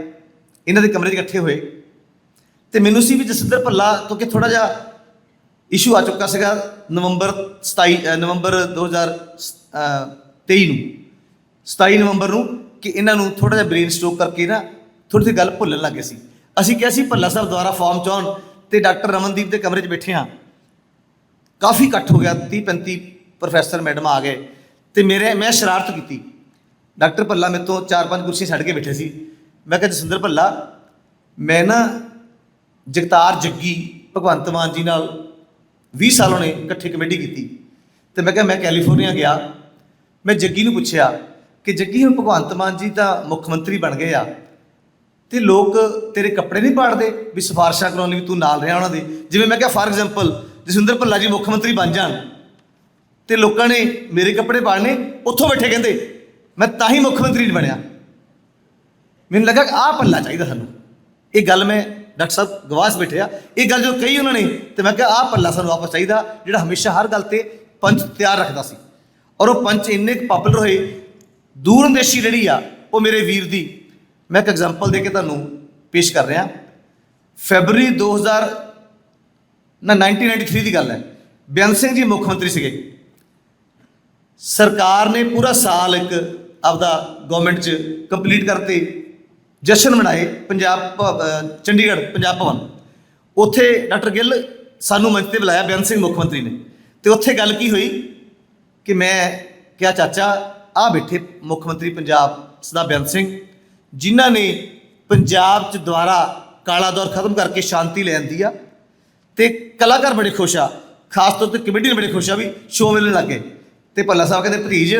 ਇਹਨਾਂ ਦੇ ਕਮਰੇ 'ਚ ਇਕੱਠੇ ਹੋਏ। ਤੇ ਮੈਨੂੰ ਸੀ ਵੀ ਜਸਵਿੰਦਰ ਭੱਲਾ ਕਿਉਂਕਿ ਥੋੜਾ ਜਿਹਾ ਇਸ਼ੂ ਆ ਚੁੱਕਾ ਸੀਗਾ ਨਵੰਬਰ 27 ਅ, ਨਵੰਬਰ 2023 ਨੂੰ। 27 ਨਵੰਬਰ ਨੂੰ ਕਿ ਇਹਨਾਂ ਨੂੰ ਥੋੜਾ ਜਿਹਾ ਬ੍ਰੇਨ ਸਟ੍ਰੋਕ ਕਰਕੇ ਨਾ ਥੋੜੀ ਜਿਹੀ ਗੱਲ ਭੁੱਲਣ ਲੱਗੇ ਸੀ। ਅਸੀਂ ਕਿਹਾ ਸੀ ਭੱਲਾ ਸਾਹਿਬ ਦੁਆਰਾ ਫਾਰਮ ਚ ਆਉਣ ਤੇ ਡਾਕਟਰ ਰਮਨਦੀਪ ਦੇ ਕਮਰੇ 'ਚ ਬੈਠੇ ਹਾਂ। ਕਾਫੀ ਇਕੱਠ ਹੋ ਗਿਆ 30 35 ਪ੍ਰੋਫੈਸਰ ਮੈਡਮ ਆ ਗਏ ਤੇ ਮੇਰੇ ਮੈਂ ਸ਼ਰਾਰਤ ਕੀਤੀ। ਡਾਕਟਰ ਭੱਲਾ ਮੇਰੇ ਤੋਂ ਚਾਰ ਪੰਜ ਕੁਰਸੀਆਂ ਛੱਡ ਕੇ ਬੈਠੇ ਸੀ। ਮੈਂ ਕਿਹਾ ਜਸਿੰਦਰ ਭੱਲਾ ਮੈਂ ਨਾ ਜਗਤਾਰ ਜੱਗੀ ਭਗਵੰਤ ਮਾਨ ਜੀ ਨਾਲ 20 ਸਾਲ ਉਹਨੇ ਇਕੱਠੇ ਕਮੇਟੀ ਕੀਤੀ। ਤੇ ਮੈਂ ਕਿਹਾ, ਮੈਂ ਕੈਲੀਫੋਰਨੀਆ ਗਿਆ। ਮੈਂ ਜੱਗੀ ਨੂੰ ਪੁੱਛਿਆ ਕਿ ਜੱਗੀ, ਹੁਣ ਭਗਵੰਤ ਮਾਨ ਜੀ ਤਾਂ ਮੁੱਖ ਮੰਤਰੀ ਬਣ ਗਏ ਆ। ਤੇ ਲੋਕ ਤੇਰੇ ਕੱਪੜੇ ਨਹੀਂ ਪਾੜਦੇ? ਵੀ ਸਿਫਾਰਸ਼ਾਂ ਕਰਾਉਣ ਲਈ ਵੀ ਤੂੰ ਨਾਲ ਰਿਹਾ ਉਹਨਾਂ ਦੇ। ਜਿਵੇਂ ਮੈਂ ਕਿਹਾ ਫਾਰ ਐਗਜ਼ਾਮਪਲ ਜਸਵਿੰਦਰ ਭੱਲਾ ਜੀ ਮੁੱਖ ਮੰਤਰੀ ਬਣ ਜਾਣ, ਤੇ ਲੋਕਾਂ ਨੇ ਮੇਰੇ ਕੱਪੜੇ ਪਾੜਨੇ, ਉੱਥੋਂ ਬੈਠੇ ਕਹਿੰਦੇ, ਮੈਂ ਤਾਂ ਹੀ ਮੁੱਖ ਮੰਤਰੀ ਨਹੀਂ ਬਣਿਆ। ਮੈਨੂੰ ਲੱਗਾ ਕਿ ਆਹ ਪੱਲਾ ਚਾਹੀਦਾ ਸਾਨੂੰ। ਇਹ ਗੱਲ ਮੈਂ ਡਾਕਟਰ ਸਾਹਿਬ ਗਵਾਸ ਬੈਠੇ ਆ। ਇਹ ਗੱਲ ਜੋ ਕਹੀ ਉਹਨਾਂ ਨੇ, ਤੇ ਮੈਂ ਕਿਹਾ ਆਹ ਪੱਲਾ ਸਾਨੂੰ ਵਾਪਸ ਚਾਹੀਦਾ, ਜਿਹੜਾ ਹਮੇਸ਼ਾ ਹਰ ਗੱਲ ਤੇ ਪੰਚ ਤਿਆਰ ਰੱਖਦਾ ਸੀ। ਔਰ ਉਹ ਪੰਚ ਇੰਨੇ ਪਾਪੂਲਰ ਹੋਏ, ਦੂਰ ਦੂਰੰਦੇਸ਼ੀ ਜਿਹੜੀ ਆ, ਉਹ ਮੇਰੇ ਵੀਰ ਦੀ। ਮੈਂ ਇੱਕ ਐਗਜ਼ਾਮਪਲ ਦੇ ਕੇ ਤੁਹਾਨੂੰ ਪੇਸ਼ ਕਰ ਰਿਹਾ। ਫੈਬਰੀ 2000 ਨਾ 1993 ਦੀ ਗੱਲ ਹੈ। ਬੇਅੰਤ ਸਿੰਘ ਜੀ ਮੁੱਖ ਮੰਤਰੀ ਸੀਗੇ। ਸਰਕਾਰ ਨੇ ਪੂਰਾ ਸਾਲ ਇੱਕ ਆਪਦਾ ਗਵਰਨਮੈਂਟ 'ਚ ਕੰਪਲੀਟ ਕਰਤੇ। ਜਸ਼ਨ ਮਨਾਏ ਪੰਜਾਬ ਭ- ਚੰਡੀਗੜ੍ਹ, ਪੰਜਾਬ ਭਵਨ। ਉੱਥੇ ਡਾਕਟਰ ਗਿੱਲ ਸਾਨੂੰ ਮੰਚ ਤੇ ਬੁਲਾਇਆ ਬੇਅੰਤ ਸਿੰਘ ਮੁੱਖ ਮੰਤਰੀ ਨੇ। ਤੇ ਉੱਥੇ ਗੱਲ ਕੀ ਹੋਈ ਕਿ ਮੈਂ ਕਿਹਾ, ਚਾਚਾ ਆ ਬੈਠੇ ਮੁੱਖ ਮੰਤਰੀ ਪੰਜਾਬ ਸਰਦਾਰ ਬੇਅੰਤ ਸਿੰਘ, ਜਿਨ੍ਹਾਂ ਨੇ ਪੰਜਾਬ 'ਚ ਦੁਆਰਾ ਕਾਲਾ ਦੌਰ ਖਤਮ ਕਰਕੇ ਸ਼ਾਂਤੀ ਲੈਂਦੀ ਆ ਤੇ ਕਲਾਕਾਰ ਬੜੇ ਖੁਸ਼ ਆ, ਖਾਸ ਤੌਰ ਤੇ ਕਮੇਟੀ ਨੇ ਬੜੇ ਖੁਸ਼ ਆ ਵੀ ਸ਼ੋਅ ਮਿਲਣ ਲੱਗੇ ਤੇ ਭੱਲਾ ਸਾਹਿਬ ਕਹਿੰਦੇ, ਭਤੀਜ,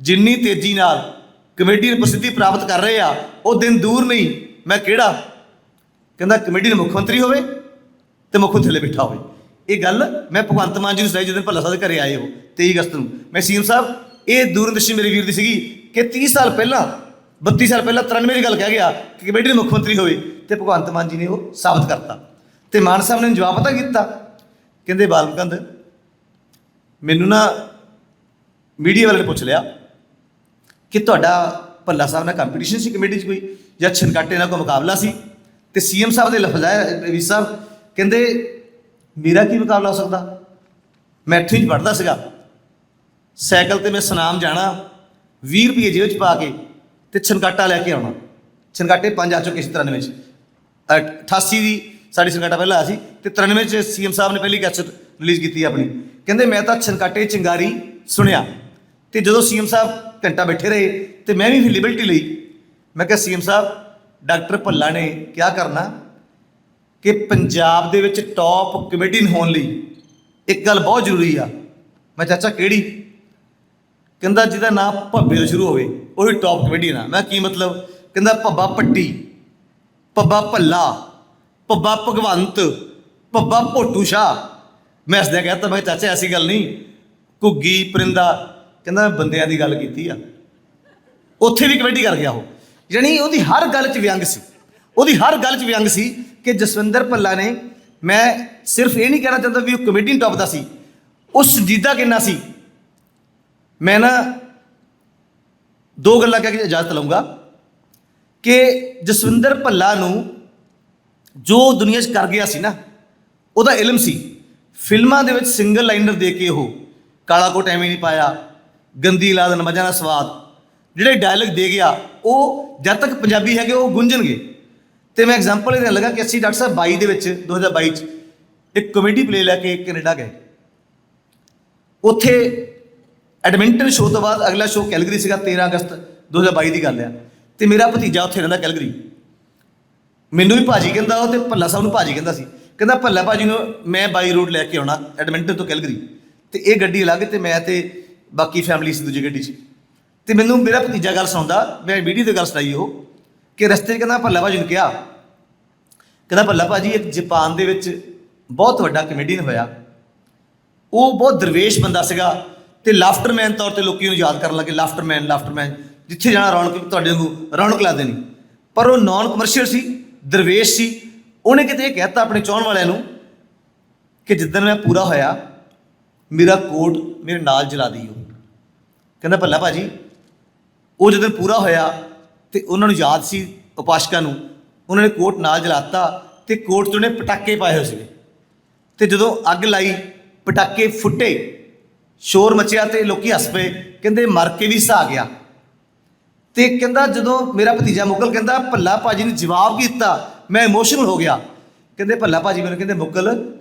ਜਿੰਨੀ ਤੇਜ਼ੀ ਨਾਲ ਕਮੇਡੀ ਨੂੰ ਪ੍ਰਸਿੱਧੀ ਪ੍ਰਾਪਤ ਕਰ ਰਹੇ ਆ, ਉਹ ਦਿਨ ਦੂਰ ਨਹੀਂ, ਮੈਂ ਕਿਹੜਾ? ਕਹਿੰਦਾ ਕਮੇਡੀ ਦੇ ਮੁੱਖ ਮੰਤਰੀ ਹੋਵੇ ਤੇ ਮੁੱਖ ਥੱਲੇ ਬੈਠਾ ਹੋਵੇ। ਇਹ ਗੱਲ ਮੈਂ ਭਗਵੰਤ ਮਾਨ ਜੀ ਨੂੰ ਸੁਣਾਈ ਜਦੋਂ ਭੱਲਾ ਸਾਹਿਬ ਦੇ ਘਰੇ ਆਏ ਹੋ 23 ਅਗਸਤ ਨੂੰ। ਮੈਂ ਸੀਐਮ ਸਾਹਿਬ, ਇਹ ਦੂਰਦਰਸ਼ੀ ਮੇਰੇ ਵੀਰ ਦੀ ਸੀਗੀ ਕਿ 30 ਸਾਲ ਪਹਿਲਾਂ 32 ਸਾਲ ਪਹਿਲਾਂ 93 ਦੀ ਗੱਲ ਕਹਿ ਗਿਆ ਕਿ ਕਮੇਟੀ ਦੇ ਮੁੱਖ ਮੰਤਰੀ ਹੋਵੇ ਤੇ ਭਗਵੰਤ ਮਾਨ ਜੀ ਨੇ ਉਹ ਸਾਬਤ ਕਰਤਾ। ਤੇ ਮਾਨ ਸਾਹਿਬ ਨੇ ਜਵਾਬ ਪਤਾ ਕੀਤਾ। ਕਹਿੰਦੇ ਬਾਲਮਕੰਦ ਮੈਨੂੰ ਨਾ ਮੀਡੀਆ ਵਾਲੇ ਨੇ ਪੁੱਛ ਲਿਆ ਕਿ ਤੁਹਾਡਾ ਭੱਲਾ ਸਾਹਿਬ ਨਾਲ ਕੰਪੀਟੀਸ਼ਨ ਸੀ ਕਮੇਟੀ 'ਚ ਕੋਈ? ਜਾਂ ਛਨਕਾਟੇ ਨਾਲ ਕੋਈ ਮੁਕਾਬਲਾ ਸੀ? ਤੇ ਸੀਐਮ ਸਾਹਿਬ ਦੇ ਲਫ਼ਜ਼ ਆਏ ਵੀ ਸਾਹਿਬ ਕਹਿੰਦੇ ਮੇਰਾ ਕੀ ਮੁਕਾਬਲਾ ਹੋ ਸਕਦਾ? ਮੈਂ ਅੱਠਵੀਂ 'ਚ ਪੜ੍ਹਦਾ ਸੀਗਾ। ਸਾਈਕਲ ਤੇ ਮੈਂ ਸੁਨਾਮ ਜਾਣਾ 20 ਰੁਪਏ ਜੇਬ 'ਚ ਪਾ ਕੇ ਤੇ ਛਨਕਾਟਾ ਲੈ ਕੇ ਆਉਣਾ। ਛਨਕਾਟੇ ਪੰਜ ਆ ਚੁੱਕੇ ਸੀ 93 'ਚ। ਅ, 88 ਦੀ ਸਾਡੀ ਛਨਕਾਟਾ ਪਹਿਲਾਂ ਆਇਆ ਸੀ ਤੇ 93 ਚ ਸੀਐਮ ਸਾਹਿਬ ਨੇ ਪਹਿਲੀ ਕੈਸਟ ਰਿਲੀਜ਼ ਕੀਤੀ ਆਪਣੀ। ਕਹਿੰਦੇ ਮੈਂ ਤਾਂ ਛਨਕਾਟੇ ਚਿੰਗਾਰੀ ਸੁਣਿਆ। ਤੇ ਜਦੋਂ ਸੀਐਮ ਸਾਹਿਬ ਘੰਟਾ ਬੈਠੇ ਰਹੇ ਤੇ ਮੈਂ ਵੀ ਫਿਰ ਲਈ। ਮੈਂ ਕਿਹਾ ਸੀਐਮ ਸਾਹਿਬ ਡਾਕਟਰ ਭੱਲਾ ਨੇ ਕਿਹਾ ਕਰਨਾ? ਕਿ ਪੰਜਾਬ ਦੇ ਵਿੱਚ ਟੌਪ ਕਮੇਡੀਅਨ ਹੋਣ ਲਈ ਇੱਕ ਗੱਲ ਬਹੁਤ ਜ਼ਰੂਰੀ ਆ। ਮੈਂ ਚਾਚਾ ਕਿਹੜੀ? ਕਹਿੰਦਾ ਜਿਹਦਾ ਨਾਮ ਭੱਬੇ ਤੋਂ ਸ਼ੁਰੂ ਹੋਵੇ ਉਹੀ ਟੌਪ ਕਮੇਡੀਅਨ ਆ। ਮੈਂ ਕੀ ਮਤਲਬ? ਕਹਿੰਦਾ ਭੱਬਾ ਪੱਟੀ ਭੱਬਾ ਭੱਲਾ ਭੱਬਾ ਭਗਵੰਤ ਭੱਬਾ ਭੋਟੂ ਸ਼ਾਹ। ਮੈਂ ਹੱਸਦਿਆਂ ਕਹਿੰਦਾ ਮੈਂ ਕਿਹਾ, ਚਾਚਾ ਐਸੀ ਗੱਲ ਨਹੀਂ। ਘੁੱਗੀ ਪਰਿੰਦਾ ਕਹਿੰਦਾ ਮੈਂ ਬੰਦਿਆਂ ਦੀ ਗੱਲ ਕੀਤੀ ਆ। ਉੱਥੇ ਵੀ ਕਮੇਟੀ ਕਰ ਗਿਆ ਉਹ। ਯਾਨੀ ਉਹਦੀ ਹਰ ਗੱਲ 'ਚ ਵਿਅੰਗ ਸੀ। ਉਹਦੀ ਹਰ ਗੱਲ 'ਚ ਵਿਅੰਗ ਸੀ ਕਿ ਜਸਵਿੰਦਰ ਭੱਲਾ ਨੇ, ਮੈਂ ਸਿਰਫ ਇਹ ਨਹੀਂ ਕਹਿਣਾ ਚਾਹੁੰਦਾ ਵੀ ਉਹ ਕਮੇਟੀ ਟੌਪ ਦਾ ਸੀ। ਉਹ ਸੰਜੀਦਾ ਕਿੰਨਾ ਸੀ? ਮੈਂ ਨਾ ਦੋ ਗੱਲਾਂ ਕਹਿ ਕੇ ਇਜਾਜ਼ਤ ਲਵਾਂਗਾ ਕਿ ਜਸਵਿੰਦਰ ਭੱਲਾ ਨੂੰ ਜੋ ਦੁਨੀਆ 'ਚ ਕਰ ਗਿਆ ਸੀ ਨਾ, ਉਹਦਾ ਇਲਮ ਸੀ। ਫਿਲਮਾਂ ਦੇ ਵਿੱਚ ਸਿੰਗਲ ਲਾਈਨਰ ਦੇ ਕੇ ਉਹ ਕਾਲਾ ਕੋਟ ਐਵੇਂ ਨਹੀਂ ਪਾਇਆ ਗੰਦੀ ਲਾਦਨ ਮਜਾ ਨਾ ਸਵਾਦ। ਜਿਹੜੇ ਡਾਇਲੌਗ ਦੇ ਗਿਆ, ਉਹ ਜਦ ਤੱਕ ਪੰਜਾਬੀ ਹੈਗੇ, ਉਹ ਗੁੰਝਣਗੇ ਤੇ ਮੈਂ ਐਗਜ਼ਾਮਪਲ ਇਹ ਦੇਣ ਲੱਗਾ ਕਿ ਅਸੀਂ ਡਾਕਟਰ ਸਾਹਿਬ 22 ਦੇ ਵਿੱਚ 2022 ਚ ਇੱਕ ਕਮੇਡੀ ਪਲੇ ਲੈ ਕੇ ਕੈਨੇਡਾ ਗਏ। ਉੱਥੇ ਐਡਮਿੰਟਨ ਸ਼ੋਅ ਤੋਂ ਬਾਅਦ ਅਗਲਾ ਸ਼ੋਅ ਕੈਲਗਰੀ ਸੀਗਾ 13 ਅਗਸਤ 2022 ਦੀ ਗੱਲ ਆ। ਤੇ ਮੇਰਾ ਭਤੀਜਾ ਉੱਥੇ ਰਹਿੰਦਾ ਕੈਲਗਰੀ। ਮੈਨੂੰ ਵੀ ਭਾਜੀ ਕਹਿੰਦਾ ਉਹ ਤੇ ਭੱਲਾ ਸਾਹਿਬ ਨੂੰ ਭਾਜੀ ਕਹਿੰਦਾ ਸੀ। ਕਹਿੰਦਾ, ਭੱਲਾ ਭਾਜੀ ਨੂੰ ਮੈਂ ਬਾਈ ਰੋਡ ਲੈ ਕੇ ਆਉਣਾ, ਐਡਮਿੰਟਨ ਤੋਂ ਕੈਲਗਰੀ। ਤੇ ਇਹ ਗੱਡੀ ਅਲੱਗ ਤੇ ਮੈਂ ਤੇ ਬਾਕੀ ਫੈਮਿਲੀ ਸੀ ਦੂਜੀ ਗੱਡੀ 'ਚ। ਤੇ ਮੈਨੂੰ ਮੇਰਾ ਭਤੀਜਾ ਗੱਲ ਸੁਣਾਉਂਦਾ, ਮੈਂ ਵੀਡੀਓ ਤੇ ਗੱਲ ਸੁਣਾਈ ਉਹ, ਕਿ ਰਸਤੇ 'ਚ ਕਹਿੰਦਾ ਭੱਲਾ ਭਾਜੀ ਨੂੰ ਕਿਹਾ, ਕਹਿੰਦਾ ਭੱਲਾ ਭਾਜੀ, ਇੱਕ ਜਾਪਾਨ ਦੇ ਵਿੱਚ ਬਹੁਤ ਵੱਡਾ ਕਮੇਡੀਅਨ ਹੋਇਆ। ਉਹ ਬਹੁਤ ਦਰਵੇਸ਼ ਬੰਦਾ ਸੀਗਾ ਤੇ ਲਾਫਟਰਮੈਨ ਤੌਰ ਤੇ ਲੋਕੀ ਉਹਨੂੰ ਯਾਦ ਕਰਨ ਲੱਗੇ, ਲਾਫਟਰਮੈਨ ਲਾਫਟਰਮੈਨ, ਜਿੱਥੇ ਜਾਣਾ ਰੌਣਕ, ਤੁਹਾਡੇ ਨੂੰ ਰੌਣਕ ਲਾ ਦੇਣੀ। ਪਰ ਉਹ ਨਾਨ ਕਮਰਸ਼ੀਅਲ ਸੀ, ਦਰਵੇਸ਼ ਸੀ। ਉਹਨੇ ਕਿਤੇ ਇਹ ਕਹਿਤਾ ਆਪਣੇ ਚਾਹਣ ਵਾਲਿਆਂ ਨੂੰ ਕਿ ਜਿੱਦਣ ਮੈਂ ਪੂਰਾ ਹੋਇਆ, ਮੇਰਾ ਕੋਟ ਮੇਰੇ ਨਾਲ ਜਲਾ ਦਿਓ। ਕਹਿੰਦਾ ਭੱਲਾ ਭਾਜੀ, ਉਹ ਜਦੋਂ ਪੂਰਾ ਹੋਇਆ ਤੇ ਉਹਨਾਂ ਨੂੰ ਯਾਦ ਸੀ ਉਪਾਸ਼ਕਾਂ ਨੂੰ, ਉਹਨਾਂ ਨੇ ਕੋਟ ਨਾਲ ਜਲਾਤਾ ਤੇ ਕੋਟ 'ਚ ਉਹਨੇ ਪਟਾਕੇ ਪਾਏ ਹੋਏ ਸੀਗੇ। ਤੇ ਜਦੋਂ ਅੱਗ ਲਾਈ, ਪਟਾਕੇ ਫੁੱਟੇ, ਸ਼ੋਰ ਮਚਿਆ ਤੇ ਲੋਕੀ ਹੱਸ ਪਏ, ਕਹਿੰਦੇ ਮਰ ਕੇ ਵੀ ਸਾ ਗਿਆ। ਤੇ ਕਹਿੰਦਾ ਜਦੋਂ ਮੇਰਾ ਭਤੀਜਾ ਮੁਕਲ ਕਹਿੰਦਾ, ਭੱਲਾ ਭਾਜੀ ਨੇ ਜਵਾਬ ਕੀਤਾ ਮੈਂ ਇਮੋਸ਼ਨਲ ਹੋ ਗਿਆ। ਕਹਿੰਦੇ ਭੱਲਾ ਭਾਜੀ ਮੈਨੂੰ ਕਹਿੰਦੇ ਮੁਕਲ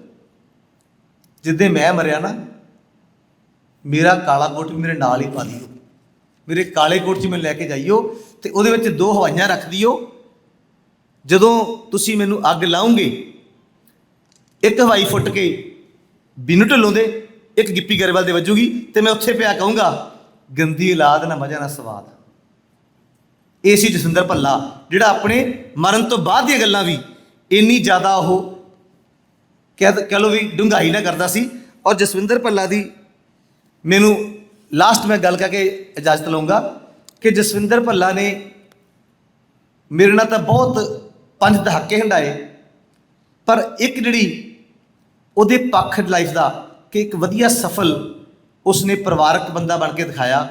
ਜਿੱਦੇ ਮੈਂ ਮਰਿਆ ਨਾ ਮੇਰਾ ਕਾਲਾ ਕੋਟ ਵੀ ਮੇਰੇ ਨਾਲ ਹੀ ਪਾ ਦਿਓ। ਮੇਰੇ ਕਾਲੇ ਕੋਟ 'ਚ ਮੈਨੂੰ ਲੈ ਕੇ ਜਾਈਓ ਤੇ ਉਹਦੇ ਵਿੱਚ ਦੋ ਹਵਾਈਆਂ ਰੱਖ ਦਿਓ। ਜਦੋਂ ਤੁਸੀਂ ਮੈਨੂੰ ਅੱਗ ਲਾਉਂਗੇ, ਇੱਕ ਹਵਾਈ ਫੁੱਟ ਕੇ ਬਿਨੂ ਢਿੱਲੋਂ ਦੇ, ਇੱਕ ਗਿੱਪੀ ਗਰੇਵਾਲ ਦੇ ਵੱਜੂਗੀ ਤੇ ਮੈਂ ਉੱਥੇ ਪਿਆ ਕਹੂੰਗਾ, ਗੰਦੀ ਔਲਾਦ ਨਾ ਮਜ਼ਾ ਨਾ ਸਵਾਦ। ਇਹ ਸੀ ਜਸਵਿੰਦਰ ਭੱਲਾ, ਜਿਹੜਾ ਆਪਣੇ ਮਰਨ ਤੋਂ ਬਾਅਦ ਦੀਆਂ ਗੱਲਾਂ ਵੀ ਇੰਨੀ ਜ਼ਿਆਦਾ ਉਹ ਕਹਿ ਕਹਿ ਲਓ ਵੀ ਡੂੰਘਾਈ ਨਾ ਕਰਦਾ ਸੀ। ਔਰ ਜਸਵਿੰਦਰ ਭੱਲਾ ਦੀ ਮੈਨੂੰ ਲਾਸਟ ਮੈਂ ਗੱਲ ਕਰਕੇ ਇਜਾਜ਼ਤ ਲਵਾਂਗਾ ਕਿ ਜਸਵਿੰਦਰ ਭੱਲਾ ਨੇ ਮੇਰੇ ਨਾਲ ਤਾਂ ਬਹੁਤ ਪੰਜ ਦਹਾਕੇ ਹੰਡਾਏ, ਪਰ ਇੱਕ ਜਿਹੜੀ ਉਹਦੇ ਪੱਖ ਲਾਈਫ ਦਾ ਕਿ ਇੱਕ ਵਧੀਆ ਸਫਲ ਉਸਨੇ ਪਰਿਵਾਰਕ ਬੰਦਾ ਬਣ ਕੇ ਦਿਖਾਇਆ,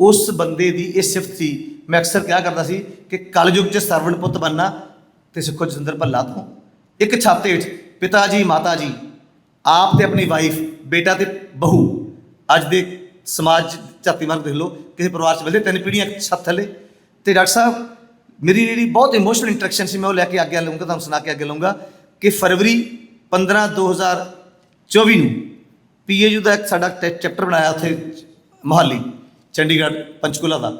ਉਸ ਬੰਦੇ ਦੀ ਇਹ ਸਿਫਤ ਸੀ। ਮੈਂ ਅਕਸਰ ਕਿਹਾ ਕਰਦਾ ਸੀ ਕਿ ਕਲਯੁਗ 'ਚ ਸਰਵਣ ਪੁੱਤ ਬੰਨਾ ਤੇ ਸਿੱਖੋ ਜਸਿੰਦਰ ਭੱਲਾ ਤੋਂ। ਇੱਕ ਛੱਤ ਹੇਠ ਪਿਤਾ ਜੀ, ਮਾਤਾ ਜੀ, ਆਪ ਤੇ ਆਪਣੀ ਵਾਈਫ ਬੇਟਾ ਤੇ ਬਹੂ। ਅੱਜ ਦੇ ਸਮਾਜ ਝਾਤੀ ਮਾਰ ਦੇਖ ਲਓ, ਕਿਸੇ ਪਰਿਵਾਰ 'ਚ ਬੰਦੇ ਤਿੰਨ ਪੀੜ੍ਹੀਆਂ ਛੱਤ ਥੱਲੇ। ਤੇ ਡਾਕਟਰ ਸਾਹਿਬ, ਮੇਰੀ ਜਿਹੜੀ ਬਹੁਤ ਇਮੋਸ਼ਨਲ ਇੰਟਰੈਕਸ਼ਨ ਸੀ, ਮੈਂ ਉਹ ਲੈ ਕੇ ਅੱਗੇ ਲਊਂਗਾ, ਤੁਹਾਨੂੰ ਸੁਣਾ ਕੇ ਅੱਗੇ ਲਊਂਗਾ ਕਿ ਫਰਵਰੀ 15 2024 ਨੂੰ ਪੀਏਯੂ ਦਾ ਇੱਕ ਸਾਡਾ ਚੈਪਟਰ ਬਣਾਇਆ ਉੱਥੇ ਮੋਹਾਲੀ, ਚੰਡੀਗੜ੍ਹ ਪੰਚਕੂਲਾ ਦਾ।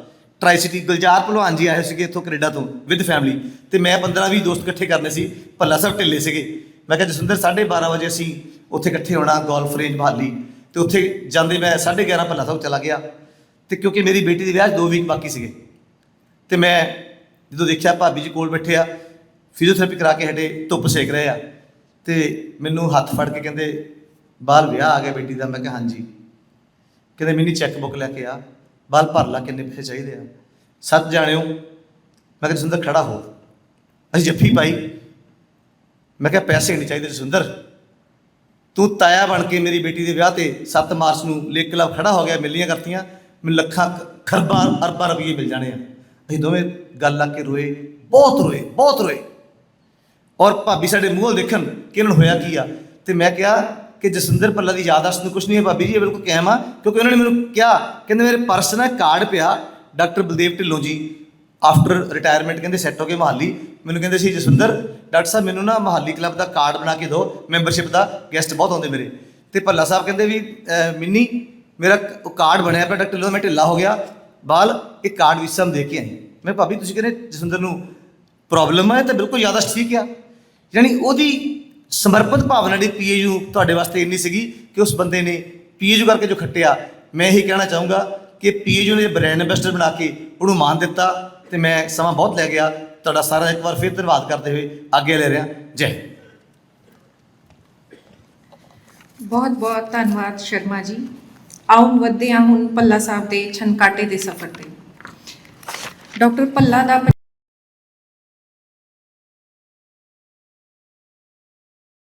ਟਰਾਈ ਸਿਟੀ ਗੁਲਜ਼ਾਰ ਭਲਵਾਨ ਜੀ ਆਏ ਸੀਗੇ ਇੱਥੋਂ ਕੈਨੇਡਾ ਤੋਂ ਵਿਦ ਫੈਮਿਲੀ ਤੇ ਮੈਂ 15 20 ਦੋਸਤ ਇਕੱਠੇ ਕਰਨੇ ਸੀ, ਭੱਲਾ ਸਾਹਿਬ ਢਿੱਲੇ ਸੀਗੇ। ਮੈਂ ਕਿਹਾ, ਜਸਵਿੰਦਰ 12:30 ਵਜੇ ਅਸੀਂ ਉੱਥੇ ਇਕੱਠੇ ਹੋਣਾ ਗੋਲਫ ਰੇਂਜ ਮੋਹਾਲੀ। ਤੇ ਉੱਥੇ ਜਾਂਦੇ ਮੈਂ 11:30 ਭੱਲਾ ਸਾਹਿਬ ਚਲਾ ਗਿਆ। ਤੇ ਕਿਉਂਕਿ ਮੇਰੀ ਬੇਟੀ ਦੇ ਵਿਆਹ 'ਚ ਦੋ ਵੀਕ ਬਾਕੀ ਸੀਗੇ। ਤੇ ਮੈਂ ਜਦੋਂ ਦੇਖਿਆ ਭਾਬੀ ਜੀ ਕੋਲ ਬੈਠੇ ਆ ਫਿਜ਼ੀਓਥੈਰੇਪੀ ਕਰਾ ਕੇ ਹਟੇ, ਧੁੱਪ ਸੇਕ ਰਹੇ ਆ। ਤੇ ਮੈਨੂੰ ਹੱਥ ਫੜ ਕੇ ਕਹਿੰਦੇ, ਬਾਲ, ਵਿਆਹ ਆ ਗਿਆ ਬੇਟੀ ਦਾ। ਮੈਂ ਕਿਹਾ, ਹਾਂਜੀ। ਕਹਿੰਦੇ, ਮਿੰਨੀ ਚੈੱਕ ਬੁੱਕ ਲੈ ਕੇ ਆ। ਬਾਲ ਭਰ ਲਾ, ਕਿੰਨੇ ਪੈਸੇ ਚਾਹੀਦੇ ਆ? ਸੱਤ ਜਾਣਿਓ। ਮੈਂ ਕਿਹਾ, ਜਸਵਿੰਦਰ, ਖੜਾ ਹੋ। ਅਸੀਂ ਜੱਫੀ ਪਾਈ। ਮੈਂ ਕਿਹਾ, ਪੈਸੇ ਨਹੀਂ ਚਾਹੀਦੇ ਜਸਵਿੰਦਰ। ਤੂੰ ਤਾਇਆ ਬਣ ਕੇ ਮੇਰੀ ਬੇਟੀ ਦੇ ਵਿਆਹ ਤੇ 7 ਮਾਰਚ ਨੂੰ ਲੇਕ ਕਲੱਬ ਖੜਾ ਹੋ ਗਿਆ, ਮਿਲੀਆਂ ਕਰਤੀਆਂ, ਮੈਨੂੰ ਲੱਖਾਂ ਖਰਬਾਂ, ਅਰਬਾਂ ਰੁਪਏ ਮਿਲ ਜਾਣੇ ਆ। ਅਸੀਂ ਦੋਵੇਂ ਗੱਲ ਲਾ ਕੇ ਰੋਏ, ਬਹੁਤ ਰੋਏ ਬਹੁਤ ਰੋਏ। ਔਰ ਭਾਬੀ ਸਾਡੇ ਮੂੰਹ ਦੇਖਣ ਕਿ ਇਹਨਾਂ ਨੂੰ ਹੋਇਆ ਕੀ ਆ। ਤੇ ਮੈਂ ਕਿਹਾ ਕਿ ਜਸਵਿੰਦਰ ਪੱਲਾ ਦੀ ਯਾਦਾਸ਼ਤ ਨੂੰ ਕੁਝ ਨਹੀਂ ਹੈ ਭਾਬੀ ਜੀ, ਇਹ ਬਿਲਕੁਲ ਕਾਇਮ ਆ, ਕਿਉਂਕਿ ਉਹਨਾਂ ਨੇ ਮੈਨੂੰ ਕਿਹਾ, ਕਹਿੰਦੇ ਮੇਰੇ ਪਰਸ ਨਾਲ ਕਾਰਡ ਪਿਆ, doctor Baldev Dhillon ji. After retirement ਕਹਿੰਦੇ ਸੈੱਟ ਹੋ ਗਏ ਮਹਾਲੀ। ਮੈਨੂੰ ਕਹਿੰਦੇ ਸੀ ਜਸਵਿੰਦਰ ਡਾਕਟਰ ਸਾਹਿਬ ਮੈਨੂੰ ਨਾ ਮਹਾਲੀ ਕਲੱਬ ਦਾ ਕਾਰਡ ਬਣਾ ਕੇ ਦਿਓ। ਮੈਂਬਰਸ਼ਿਪ ਦਾ ਗੈਸਟ ਬਹੁਤ ਆਉਂਦੇ ਮੇਰੇ। ਤੇ ਭੱਲਾ ਸਾਹਿਬ ਕਹਿੰਦੇ ਵੀ ਮਿੰਨੀ ਮੇਰਾ ਉਹ ਕਾਰਡ ਬਣਿਆ ਪਿਆ ਡਾਕਟਰ ਢਿੱਲੋਂ ਦਾ, ਮੈਂ ਢਿੱਲਾ ਹੋ ਗਿਆ। ਬਾਲ ਇਹ ਕਾਰਡ ਵੀ ਸਮ ਦੇ ਕੇ ਆਈ। ਮੈਂ ਭਾਬੀ ਤੁਸੀਂ ਕਹਿੰਦੇ ਜਸਵਿੰਦਰ ਨੂੰ ਪ੍ਰੋਬਲਮ ਹੈ ਤਾਂ ਬਿਲਕੁਲ ਯਾਦਾਸ਼ਤ ਠੀਕ ਆ। ਯਾਨੀ ਉਹਦੀ ਸਮਰਪਿਤ ਭਾਵਨਾ ਦੀ ਪੀਏਯੂ ਤੁਹਾਡੇ ਵਾਸਤੇ ਇੰਨੀ ਸੀਗੀ ਕਿ ਉਸ ਬੰਦੇ ਨੇ ਪੀਏਯੂ ਕਰਕੇ ਜੋ ਖੱਟਿਆ। ਮੈਂ ਇਹੀ ਕਹਿਣਾ ਚਾਹੂੰਗਾ ਕਿ ਪੀਏਯੂ ਨੇ ਬ੍ਰਾਂਡ ਐਂਬੈਸਡਰ ਬਣਾ ਕੇ ਉਹਨੂੰ ਮਾਨ ਦਿੱਤਾ। ਤੇ ਮੈਂ ਸਮਾਂ ਬਹੁਤ ਲੈ ਗਿਆ। ਤੁਹਾਡਾ ਸਾਰਾ ਇੱਕ ਵਾਰ ਫਿਰ ਧੰਨਵਾਦ ਕਰਦੇ ਹੋਏ ਅੱਗੇ ਲੈ ਰਿਹਾ। ਜੈ ਬਹੁਤ ਬਹੁਤ ਧੰਨਵਾਦ ਸ਼ਰਮਾ ਜੀ। ਆਓ ਵੱਧਦੇ ਹਾਂ ਹੁਣ ਪੱਲਾ ਸਾਹਿਬ ਦੇ ਛਨਕਾਟੇ ਦੇ ਸਫ਼ਰ ਤੇ। ਡਾਕਟਰ ਪੱਲਾ ਦਾ